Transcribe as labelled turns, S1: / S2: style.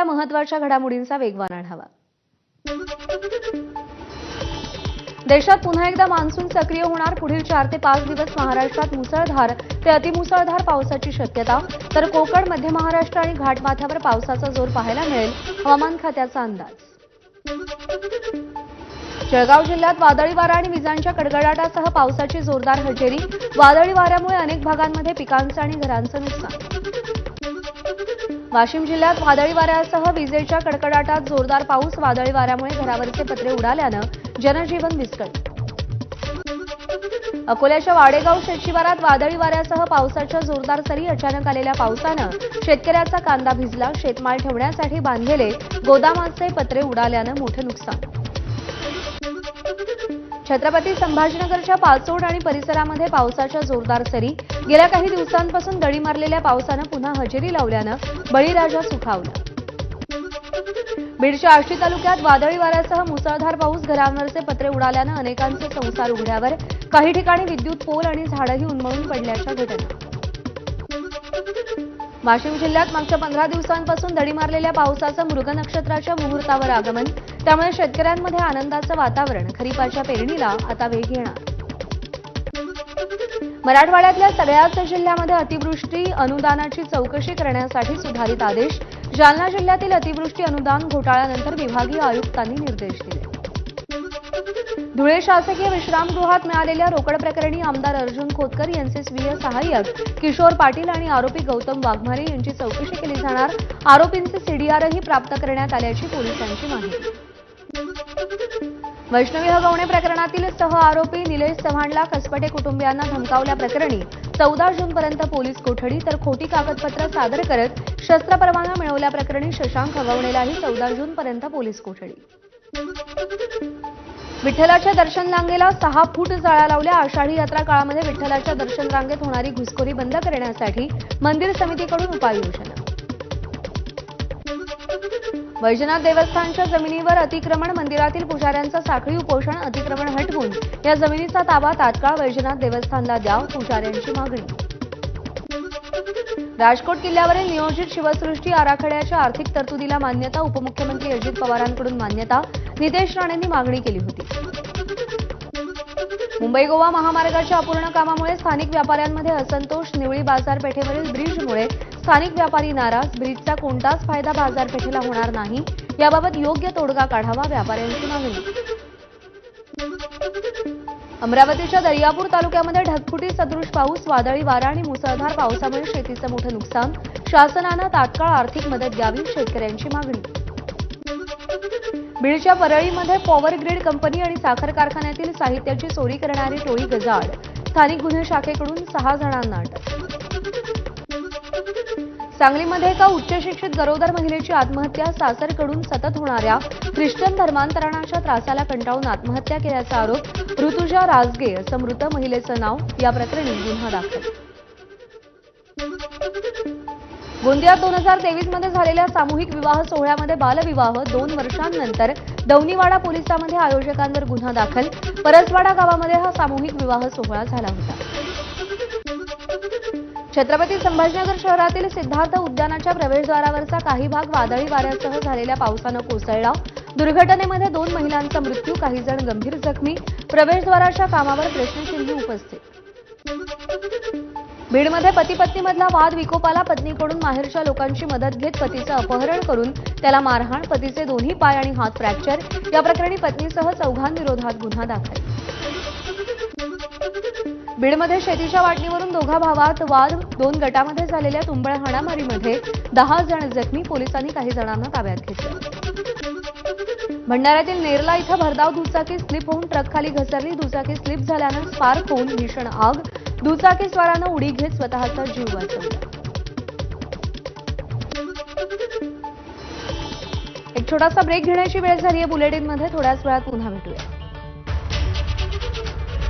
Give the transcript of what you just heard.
S1: जिल्ह्यातल्या महत्त्वाच्या घडामोडींचा वेगवान आढावा देशात पुन्हा एकदा मान्सून सक्रिय होणार. पुढील चार ते पाच दिवस महाराष्ट्रात मुसळधार ते अतिमुसळधार पावसाची शक्यता. तर कोकण मध्य महाराष्ट्र आणि घाटमाथ्यावर पावसाचा जोर पाहायला मिळेल. हवामान खात्याचा अंदाज. जळगाव जिल्ह्यात वादळी वारा आणि विजांच्या कडकडाटासह पावसाची जोरदार हजेरी. वादळी वाऱ्यामुळे अनेक भागांमध्ये पिकांचं आणि घरांचं नुकसान. वाशिम जिल्ह्यात वादळी वाऱ्यासह विजेच्या कडकडाटात जोरदार पाऊस वादळी वाऱ्यामुळे घरावरचे पत्रे उडाल्यानं जनजीवन विस्कळीत. अकोल्याच्या वाडेगाव शेतशिवारात वादळी वाऱ्यासह पावसाच्या जोरदार सरी अचानक आलेल्या पावसानं शेतकऱ्याचा कांदा भिजला शेतमाल ठेवण्यासाठी बांधलेले गोदामाचे पत्रे उडाल्यानं मोठं नुकसान. छत्रपती संभाजीनगरच्या पाचोड आणि परिसरामध्ये पावसाच्या जोरदार सरी. गेल्या काही दिवसांपासून दडी मारलेल्या पावसानं पुन्हा हजेरी लावल्यानं बळीराजा सुखावला. बीडच्या आष्टी तालुक्यात वादळी वाऱ्यासह मुसळधार पाऊस घरांवरचे पत्रे उडाल्यानं अनेकांचे संसार उघड्यावर. काही ठिकाणी विद्युत पोल आणि झाडंही उन्मळून पडल्याच्या घटना. वाशिम जिल्ह्यात मागच्या पंधरा दिवसांपासून दडी मारलेल्या पावसाचं मृग नक्षत्राच्या मुहूर्तावर आगमन. त्यामुळे शेतकऱ्यांमध्ये आनंदाचं वातावरण खरीपाच्या पेरणीला आता वेग येणार. मराठवाड्यातल्या सगळ्याच जिल्ह्यामध्ये अतिवृष्टी अनुदानाची चौकशी करण्यासाठी सुधारित आदेश जालना जिल्ह्यातील अतिवृष्टी अनुदान घोटाळ्यानंतर विभागीय आयुक्तांनी निर्देश दिले. धुळे शासकीय विश्रामगृहात मिळालेल्या रोकड प्रकरणी आमदार अर्जुन खोतकर यांचे स्वीय सहाय्यक किशोर पाटील आणि आरोपी गौतम वाघमारे यांची चौकशी केली जाणार. आरोपींचे सीडीआरही प्राप्त करण्यात आल्याची पोलिसांची माहिती. वैष्णवी हगवणे प्रकरणातील सह आरोपी निलेश चव्हाणला कसपटे कुटुंबियांना धमकावल्याप्रकरणी चौदा जूनपर्यंत पोलीस कोठडी तर खोटी कागदपत्र सादर करत शस्त्र परवाना मिळवल्याप्रकरणी शशांक हगवणेलाही चौदा जूनपर्यंत पोलीस कोठडी. विठ्ठलाच्या दर्शन रांगेला सहा फूट जाळ्या लावल्या आषाढी यात्रा काळामध्ये विठ्ठलाच्या दर्शन रांगेत होणारी घुसखोरी बंद करण्यासाठी मंदिर समितीकडून उपाययोजना. वैजनाथ देवस्थानच्या जमिनीवर अतिक्रमण मंदिरातील पुजाऱ्यांचं साखळी उपोषण अतिक्रमण हटवून या जमिनीचा ताबा तात्काळ वैजनाथ देवस्थानला द्याव पुजाऱ्यांची मागणी. राजकोट किल्ल्यावरील नियोजित शिवसृष्टी आराखड्याच्या आर्थिक तरतुदीला मान्यता उपमुख्यमंत्री अजित पवारांकडून मान्यता नितेश राणेंनी मागणी केली होती. मुंबई गोवा महामार्गाच्या अपूर्ण कामामुळे स्थानिक व्यापाऱ्यांमध्ये असंतोष निवळी बाजारपेठेवरील ब्रिजमुळे स्थानिक व्यापारी नाराज ब्रिजचा कोणताच फायदा बाजारपेठेला होणार नाही. याबाबत योग्य तोडगा काढावा व्यापाऱ्यांची मागणी. अमरावतीच्या दर्यापूर तालुक्यामध्ये ढगफुटी सदृश पाऊस वादळी वारा आणि मुसळधार पावसामुळे शेतीचं मोठं नुकसान. शासनानं तात्काळ आर्थिक मदत द्यावी शेतकऱ्यांची मागणी. बीडच्या परळीमध्ये पॉवर ग्रीड कंपनी आणि साखर कारखान्यातील साहित्याची चोरी करणारी टोळी गजाड स्थानिक गुन्हे शाखेकडून सहा जणांना अटक. सांगलीमध्ये एका उच्च शिक्षित गरोदर महिलेची आत्महत्या सासरकडून सतत होणाऱ्या ख्रिश्चन धर्मांतरणाच्या त्रासाला कंटाळून आत्महत्या केल्याचा आरोप ऋतुजा राजगे असं मृत महिलेचं नाव या प्रकरणी गुन्हा दाखल. गोंदियात दोन हजार तेवीसमध्ये झालेल्या सामूहिक विवाह सोहळ्यामध्ये बालविवाह दोन वर्षांनंतर दौनीवाडा पोलिसांमध्ये आयोजकांवर गुन्हा दाखल. परसवाडा गावामध्ये हा सामूहिक विवाह सोहळा झाला होता. छत्रपती संभाजीनगर शहरातील सिद्धार्थ उद्यानाच्या प्रवेशद्वारावरचा काही भाग वादळी वाऱ्यासह झालेल्या पावसानं कोसळला. दुर्घटनेमध्ये दोन महिलांचा मृत्यू काही जण गंभीर जखमी. प्रवेशद्वाराच्या कामावर प्रश्नचिन्ह उपस्थित. बीडमध्ये पती पत्नीमधला वाद विकोपाला पत्नीकडून माहेरच्या लोकांची मदत घेत पतीचं अपहरण करून त्याला मारहाण पतीचे दोन्ही पाय आणि हात फ्रॅक्चर. या प्रकरणी पत्नीसह चौघांविरोधात गुन्हा दाखल. बीडमध्ये शेतीच्या वाटणीवरून दोघा भावात वाद दोन गटामध्ये झालेल्या तुंबळ हाणामारीमध्ये दहा जण जखमी पोलिसांनी काही जणांना ताब्यात घेतलं. भंडाऱ्यातील नेरला इथं भरधाव दुचाकी स्लिप होऊन ट्रकखाली घसरली. दुचाकी स्लिप झाल्यानं स्पार्क होऊन भीषण आग. दुचाकी स्वारानं उडी घेत स्वतःचा जीव वाचवला. एक छोटासा ब्रेक घेण्याची वेळ झाली आहे बुलेटिनमध्ये थोड्याच वेळात पुन्हा भेटूया.